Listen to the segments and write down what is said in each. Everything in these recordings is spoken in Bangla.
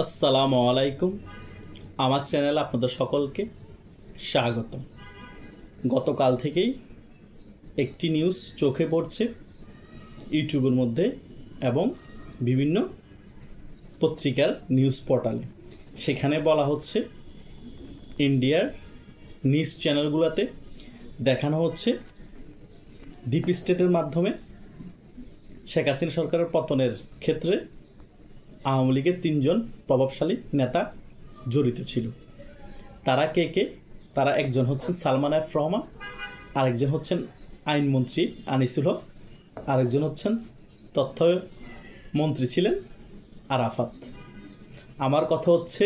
আসসালামু আলাইকুম। আমার চ্যানেল আপনাদের সকলকে স্বাগত গতকাল থেকেই একটি নিউজ চোখে পড়ছে ইউটিউবের মধ্যে এবং বিভিন্ন পত্রিকার নিউজ পোর্টালে। সেখানে বলা হচ্ছে, ইন্ডিয়ার নিউজ চ্যানেলগুলোতে দেখানো হচ্ছে ডিপ স্টেটের মাধ্যমে শেখ হাসিনা সরকারের পতনের ক্ষেত্রে আওয়ামী লীগের তিনজন প্রভাবশালী নেতা জড়িত ছিল। তারা কে কে? তারা একজন হচ্ছেন সালমান এফ রহমান, আরেকজন হচ্ছেন আইনমন্ত্রী আনিসুল হক, আরেকজন হচ্ছেন তথ্য মন্ত্রী ছিলেন আরাফাত। আমার কথা হচ্ছে,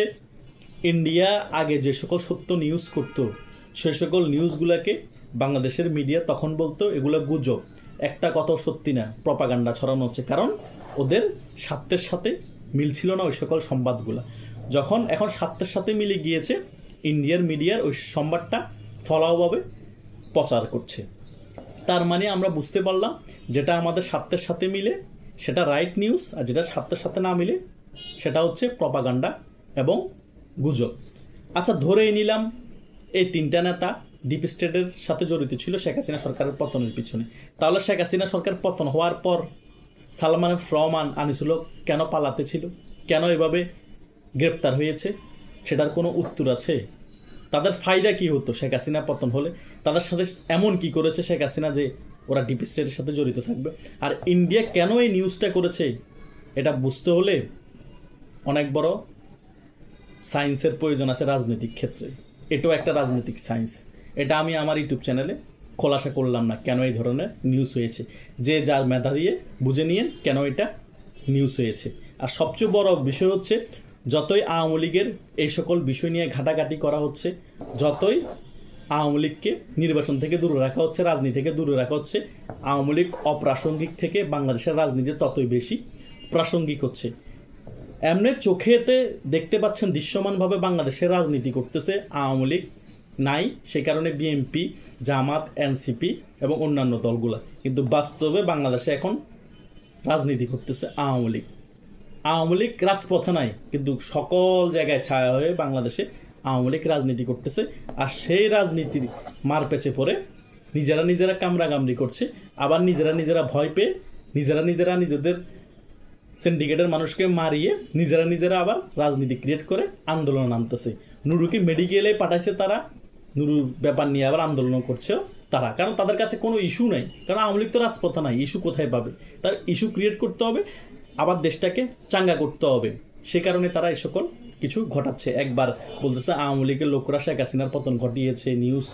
ইন্ডিয়া আগে যে সকল সত্য নিউজ করতো, সে সকল নিউজগুলোকে বাংলাদেশের মিডিয়া তখন বলতো, এগুলো গুজব। একটা কথাও সত্যি না প্রপাগান্ডা ছড়ানো হচ্ছে। কারণ ওদের স্বার্থের সাথে মিল ছিল না ওই সকল সংবাদগুলো। যখন এখন স্বার্থের সাথে মিলে গিয়েছে, ইন্ডিয়ার মিডিয়ার ওই সংবাদটা ফলাওভাবে প্রচার করছে। তার মানে আমরা বুঝতে পারলাম যেটা আমাদের স্বার্থের সাথে মিলে, সেটা রাইট নিউজ আর যেটা স্বার্থের সাথে না মিলে, সেটা হচ্ছে প্রপাগান্ডা এবং গুজব। আচ্ছা ধরেই নিলাম এই তিনটা নেতা ডিপ স্টেটের সাথে জড়িত ছিল শেখ হাসিনা সরকারের পতনের পিছনে। তাহলে শেখ হাসিনা সরকার পতন হওয়ার পর সালমান এফ রহমান আনিসুল কেন পালাতে ছিল? কেন এভাবে গ্রেপ্তার হয়েছে? সেটার কোনো উত্তর আছে? তাদের ফায়দা কি হতো শেখ হাসিনা পতন হলে? তাদের সাথে এমন কি করেছে শেখ হাসিনা যে ওরা ডিপ স্টেটের সাথে জড়িত থাকবে? আর ইন্ডিয়া কেন এই নিউজটা করেছে? এটা বুঝতে হলে অনেক বড় সায়েন্সের প্রয়োজন আছে রাজনৈতিক ক্ষেত্রে। এটাও একটা রাজনৈতিক সায়েন্স এটা আমি আমার ইউটিউব চ্যানেলে খোলাসা করলাম না কেন এই ধরনের নিউজ হয়েছে? যে যার মেধা দিয়ে বুঝে নিয়েন কেন এটা নিউজ হয়েছে? আর সবচেয়ে বড় বিষয় হচ্ছে, যতই আওয়ামী লীগের এই সকল বিষয় নিয়ে ঘাটাঘাটি করা হচ্ছে, যতই আওয়ামী লীগকে নির্বাচন থেকে দূরে রাখা হচ্ছে, রাজনীতি থেকে দূরে রাখা হচ্ছে, আওয়ামী লীগ অপ্রাসঙ্গিক থেকে বাংলাদেশের রাজনীতি ততই বেশি প্রাসঙ্গিক হচ্ছে। এমনি চোখেতে দেখতে পাচ্ছেন দৃশ্যমানভাবে বাংলাদেশের রাজনীতি করতেছে আওয়ামী লীগ নাই, সে কারণে বিএনপি জামাত এনসিপি এবং অন্যান্য দলগুলা। কিন্তু বাস্তবে বাংলাদেশে এখন রাজনীতি করতেছে আওয়ামী লীগ। আওয়ামী লীগ রাজপথে নাই, কিন্তু সকল জায়গায় ছায়া হয়ে বাংলাদেশে আওয়ামী লীগ রাজনীতি করতেছে। আর সেই রাজনীতির মার পেছে পড়ে নিজেরা নিজেরা কামড়াকামড়ি করছে, আবার নিজেরা নিজেরা ভয় পেয়ে নিজেরা নিজেরা নিজেদের সিন্ডিকেটের মানুষকে মারিয়ে নিজেরা নিজেরা আবার রাজনীতি ক্রিয়েট করে আন্দোলন নামতেছে। নুরুকে মেডিকেলে পাঠাইছে তারা নুরুর ব্যাপার নিয়ে আবার আন্দোলন করছেও তারা। কারণ তাদের কাছে কোনো ইস্যু নেই। কারণ আওয়ামী লীগ তো রাজপথে নাই, ইস্যু কোথায় পাবে? তার ইস্যু ক্রিয়েট করতে হবে, আবার দেশটাকে চাঙ্গা করতে হবে। সে কারণে তারা এই সকল কিছু ঘটাচ্ছে। একবার বলতেছে, আওয়ামী লীগের লোকরা শেখ হাসিনার পতন ঘটিয়েছে নিউজ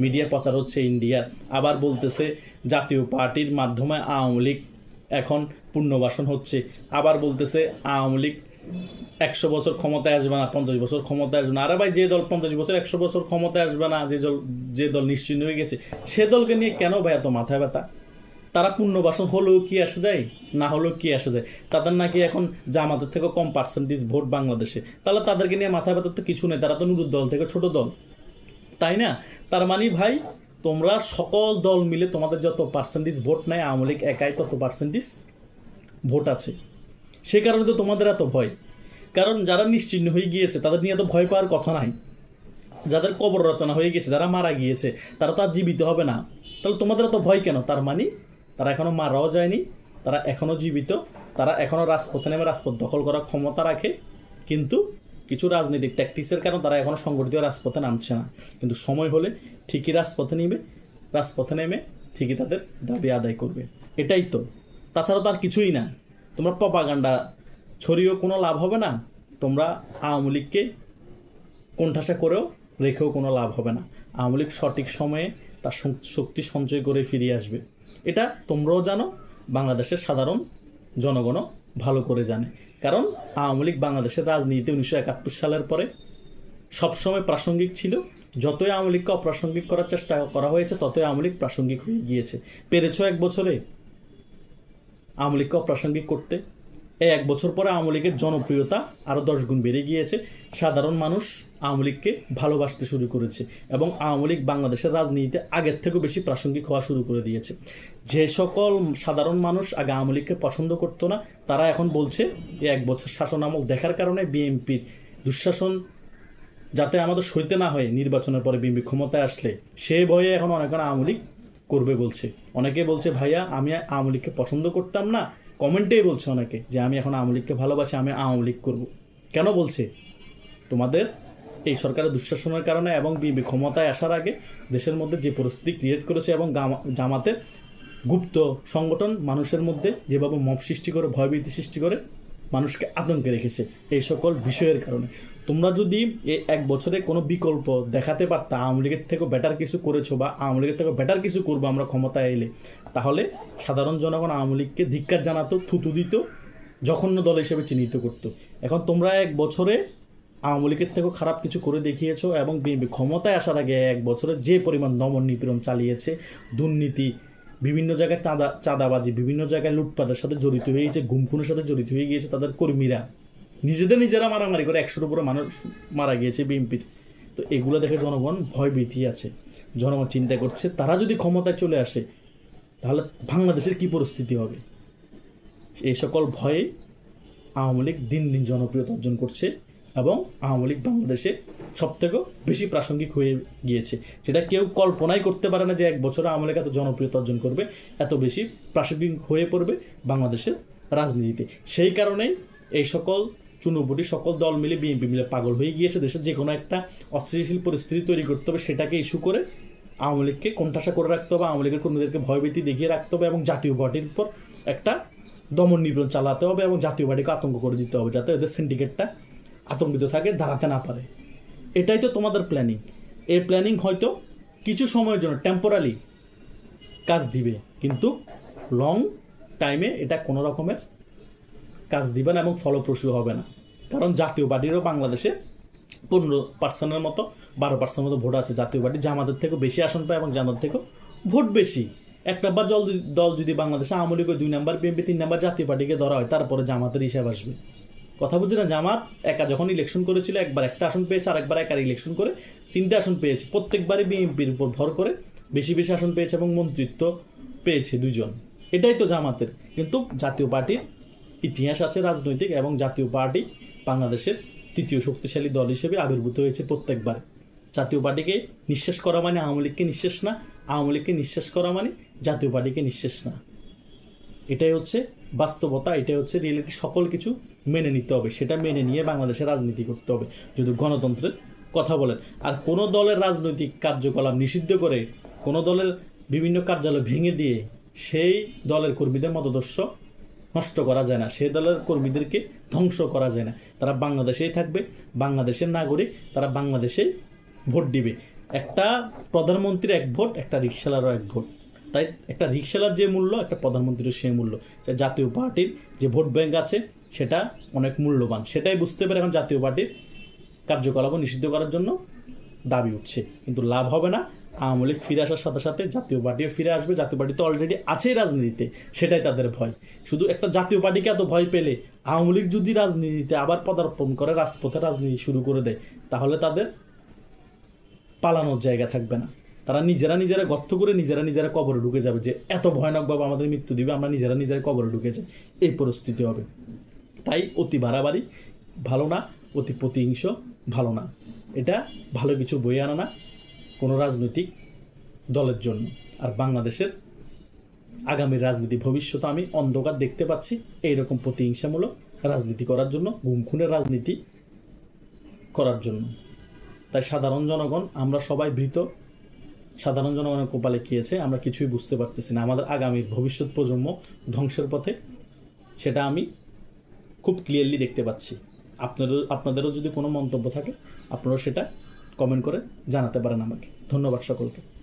মিডিয়া প্রচার হচ্ছে ইন্ডিয়ার। আবার বলতেছে, জাতীয় পার্টির মাধ্যমে আওয়ামী লীগ এখন পুনর্বাসন হচ্ছে। আবার বলতেছে, আওয়ামী লীগ একশো বছর ক্ষমতায় আসবে না, পঞ্চাশ বছর ক্ষমতায় আসবে না। আরে ভাই, যে দল পঞ্চাশ বছর, একশো বছর ক্ষমতায় আসবে না, যে দল যে দল নিশ্চিন্ন হয়ে গেছে, সে দলকে নিয়ে কেন ভাই এত মাথায় ব্যথা? তারা পুনর্বাসন হলেও কি আসে যায়? না হলেও কি আসে যায়? তাদের নাকি এখন জামাতের থেকে কম পার্সেন্টেজ ভোট বাংলাদেশে। তাহলে তাদেরকে নিয়ে মাথায় ব্যথা তো কিছু নেই, তারা তো নুরুর দল থেকে ছোট দল। তাই না? তার মানে ভাই, তোমরা সকল দল মিলে তোমাদের যত পার্সেন্টেজ ভোট নেয় আওয়ামী লীগ একাই তত পার্সেন্টেজ ভোট আছে। সে কারণে তো তোমাদের এত ভয়। কারণ যারা নিশ্চিহ্ন হয়ে গিয়েছে, তাদের নিয়ে এত ভয় পাওয়ার কথা নাই। যাদের কবর রচনা হয়ে গেছে যারা মারা গিয়েছে, তারা তো আর জীবিত হবে না। তাহলে তোমাদের এত ভয় কেন? তার মানে তারা এখনও মারাও যায়নি, তারা এখনও জীবিত, তারা এখনও রাজপথে নেমে রাজপথ দখল করার ক্ষমতা রাখে। কিন্তু কিছু রাজনৈতিক ট্যাকটিক্সের কারণে তারা এখনও সংগঠিত রাজপথে নামছে না। কিন্তু সময় হলে ঠিকই রাজপথে নিবে রাজপথে নেমে ঠিকই তাদের দাবি আদায় করবে। এটাই তো। তাছাড়া তো আর কিছুই না। তোমরা প্রপাগান্ডা। ছড়িয়েও কোনো লাভ হবে না। তোমরা আওয়ামী লীগকে কোণঠাসা করেও রেখেও কোনো লাভ হবে না। আওয়ামী লীগ সঠিক সময়ে তার শক্তি সঞ্চয় করে ফিরিয়ে আসবে। এটা তোমরাও জানো, বাংলাদেশের সাধারণ জনগণও ভালো করে জানে। কারণ আওয়ামী লীগ বাংলাদেশের রাজনীতি উনিশশো একাত্তর সালের পরে সবসময় প্রাসঙ্গিক ছিল। যতই আওয়ামী লীগকে অপ্রাসঙ্গিক করার চেষ্টা করা হয়েছে, ততই আওয়ামী লীগ প্রাসঙ্গিক হয়ে গিয়েছে। পেরেছ এক বছরে? আওয়ামী লীগকে অপ্রাসঙ্গিক করতে। এই এক বছর পরে আওয়ামী লীগের জনপ্রিয়তা আরও দশ গুণ বেড়ে গিয়েছে। সাধারণ মানুষ আওয়ামী লীগকে ভালোবাসতে শুরু করেছে এবং আওয়ামী লীগ বাংলাদেশের রাজনীতিতে আগের থেকেও বেশি প্রাসঙ্গিক হওয়া শুরু করে দিয়েছে। যে সকল সাধারণ মানুষ আগে আওয়ামী লীগকে পছন্দ করতো না, তারা এখন বলছে এই এক বছর শাসন আমল দেখার কারণে বিএনপির দুঃশাসন যাতে আমাদের সইতে না হয়, নির্বাচনের পরে বিএনপি ক্ষমতায় আসলে। সে ভয়ে এখন অনেক আওয়ামী লীগ করবে বলছে। অনেকে বলছে, ভাইয়া, আমি আওয়ামী লীগকে পছন্দ করতাম না। কমেন্টেই বলছে অনেকে যে, আমি এখন আওয়ামী লীগকে ভালোবাসি, আমি আওয়ামী লীগ করব। কেন বলছে? তোমাদের এই সরকারের দুঃশাসনের কারণে এবং বিএনপি ক্ষমতায় আসার আগে দেশের মধ্যে যে পরিস্থিতি ক্রিয়েট করেছে এবং জামাতের গুপ্ত সংগঠন মানুষের মধ্যে যেভাবে মব সৃষ্টি করে, ভয়ভীতি সৃষ্টি করে, মানুষকে আতঙ্কে রেখেছে, এই সকল বিষয়ের কারণে। তোমরা যদি এক বছরে কোনো বিকল্প দেখাতে পারতা আওয়ামী লীগের থেকেও বেটার কিছু করেছ বা আওয়ামী লীগের থেকেও বেটার কিছু করব আমরা ক্ষমতায় এলে, তাহলে সাধারণ জনগণ আওয়ামী লীগকে ধিক্কার জানাতো, থুতু দিত, জঘন্য দল হিসেবে চিহ্নিত করতো। এখন তোমরা এক বছরে আওয়ামী লীগের থেকেও খারাপ কিছু করে দেখিয়েছো এবং বিএনপি ক্ষমতায় আসার আগে এক বছরে যে পরিমাণ দমন নিপীড়ন চালিয়েছে, দুর্নীতি, বিভিন্ন জায়গায় চাঁদা, চাঁদাবাজি, বিভিন্ন জায়গায় লুটপাটের সাথে জড়িত হয়ে গিয়েছে, গুমখুনের সাথে জড়িত হয়ে গিয়েছে তাদের কর্মীরা। নিজেদের নিজেরা মারামারি করে একশোর উপরে মানুষ মারা গিয়েছে বিএনপির তো। এগুলো দেখে জনগণ ভয় ভীতি আছে। জনগণ চিন্তা করছে, তারা যদি ক্ষমতায় চলে আসে, তাহলে বাংলাদেশের কি পরিস্থিতি হবে? এই সকল ভয়ে আওয়ামী লীগ দিন দিন জনপ্রিয়তা অর্জন করছে এবং আওয়ামী লীগ বাংলাদেশে সব থেকেও বেশি প্রাসঙ্গিক হয়ে গিয়েছে। সেটা কেউ কল্পনাই করতে পারে না যে এক বছরে আওয়ামী লীগ এত জনপ্রিয়তা অর্জন করবে, এত বেশি প্রাসঙ্গিক হয়ে পড়বে বাংলাদেশের রাজনীতিতে। সেই কারণেই এই সকল চুনুপুটি সকল দল মিলে বিএনপি মিলে পাগল হয়ে গিয়েছে, দেশের যে কোনো একটা অস্থিতিশীল পরিস্থিতি তৈরি করতে হবে, সেটাকে ইস্যু করে আওয়ামী লীগকে কোণঠাসা করে রাখতে হবে, আওয়ামী লীগের কর্মীদেরকে ভয়ভীতি দেখিয়ে রাখতে হবে এবং জাতীয় পার্টির উপর একটা দমন নিপীড়ন চালাতে হবে এবং জাতীয় পার্টিকে আতঙ্ক করে দিতে হবে, যাতে ওদের সিন্ডিকেটটা আতঙ্কিত থাকে, দাঁড়াতে না পারে। এটাই তো তোমাদের প্ল্যানিং এই প্ল্যানিং হয়তো কিছু সময়ের জন্য টেম্পোরালি কাজ দিবে, কিন্তু লং টাইমে এটা কোনো রকমের কাজ দিবে না এবং ফলপ্রসূ হবে না। কারণ জাতীয় পার্টিরও বাংলাদেশে পনেরো পার্সেন্টের মতো, বারো পার্সেন্টের মতো ভোট আছে জাতীয় পার্টি জামাতের থেকেও বেশি আসন পায় এবং জামাত থেকেও ভোট বেশি। এক নাম্বার দল দল যদি বাংলাদেশে আওয়ামী লীগের দুই নাম্বার, বিএনপি তিন নাম্বার জাতীয় পার্টিকে ধরা হয়, তারপরে জামাতের হিসাব আসবে। কথা বুঝছি না? জামাত একা যখন ইলেকশন করেছিল, একবার একটা আসন পেয়েছে আর একবার একার ইলেকশন করে তিনটে আসন পেয়েছে। প্রত্যেকবারই বিএনপির উপর ভর করে বেশি বেশি আসন পেয়েছে এবং মন্ত্রিত্ব পেয়েছে দুজন এটাই তো জামাতের। কিন্তু জাতীয় পার্টির ইতিহাস আছে, রাজনৈতিক এবং জাতীয় পার্টি বাংলাদেশের তৃতীয় শক্তিশালী দল হিসেবে আবির্ভূত হয়েছে প্রত্যেকবার। জাতীয় পার্টিকে নিঃশেষ করা মানে আওয়ামী লীগকে নিঃশেষ না, আওয়ামী লীগকে নিঃশেষ করা মানে জাতীয় পার্টিকে নিঃশেষ না। এটাই হচ্ছে বাস্তবতা, এটাই হচ্ছে রিয়েলিটি সকল কিছু মেনে নিতে হবে, সেটা মেনে নিয়ে বাংলাদেশে রাজনীতি করতে হবে, যদি গণতন্ত্রের কথা বলেন। আর কোনো দলের রাজনৈতিক কার্যকলাপ নিষিদ্ধ করে, কোনো দলের বিভিন্ন কার্যালয় ভেঙে দিয়ে সেই দলের কর্মীদের মতদর্শ নষ্ট করা যায় না। সেই দলের কর্মীদেরকে ধ্বংস করা যায় না। তারা বাংলাদেশেই থাকবে, বাংলাদেশের নাগরিক, তারা বাংলাদেশেই ভোট দিবে। একটা প্রধানমন্ত্রীর এক ভোট, একটা রিক্সালারও এক ভোট। তাই একটা রিক্সালার যে মূল্য, একটা প্রধানমন্ত্রীর সেই মূল্য। জাতীয় পার্টির যে ভোট ব্যাংক আছে, সেটা অনেক মূল্যবান। সেটাই বুঝতে পারে এখন জাতীয় পার্টির কার্যকলাপ নিষিদ্ধ করার জন্য দাবি উঠছে। কিন্তু লাভ হবে না। আওয়ামী লীগ ফিরে আসার সাথে সাথে জাতীয় পার্টিও ফিরে আসবে। জাতীয় পার্টি তো অলরেডি আছেই রাজনীতিতে, সেটাই তাদের ভয়। শুধু একটা জাতীয় পার্টিকে এত ভয় পেলে আওয়ামী লীগ যদি রাজনীতিতে আবার পদার্পণ করে, রাজপথে রাজনীতি শুরু করে দেয়, তাহলে তাদের পালানোর জায়গা থাকবে না। তারা নিজেরা নিজেরা গর্ত করে নিজেরা নিজেরা কবরে ঢুকে যাবে যে, এত ভয়ানকভাবে আমাদের মৃত্যু দিবে, আমরা নিজেরা নিজেরা কবরে ঢুকে যাই এই পরিস্থিতি হবে। তাই অতি বাড়াবাড়ি ভালো না, অতি প্রতিহিংস ভালো না। এটা ভালো কিছু বয়ে আনা না। কোনো রাজনৈতিক দলের জন্য। আর বাংলাদেশের আগামী রাজনীতি ভবিষ্যতে আমি অন্ধকার দেখতে পাচ্ছি। এইরকম প্রতিহিংসামূলক রাজনীতি করার জন্য গুমখুনের রাজনীতি করার জন্য। তাই সাধারণ জনগণ, আমরা সবাই ভীত। সাধারণ জনগণের কপালে খেয়েছে আমরা কিছুই বুঝতে পারতেছি না। আমাদের আগামী ভবিষ্যৎ প্রজন্ম ধ্বংসের পথে, সেটা আমি খুব ক্লিয়ারলি দেখতে পাচ্ছি। আপনাদের আপনাদেরও যদি কোনো মন্তব্য থাকে, আপনারাও সেটা কমেন্ট করে জানাতে পারেন আমাকে। ধন্যবাদ সকলকে।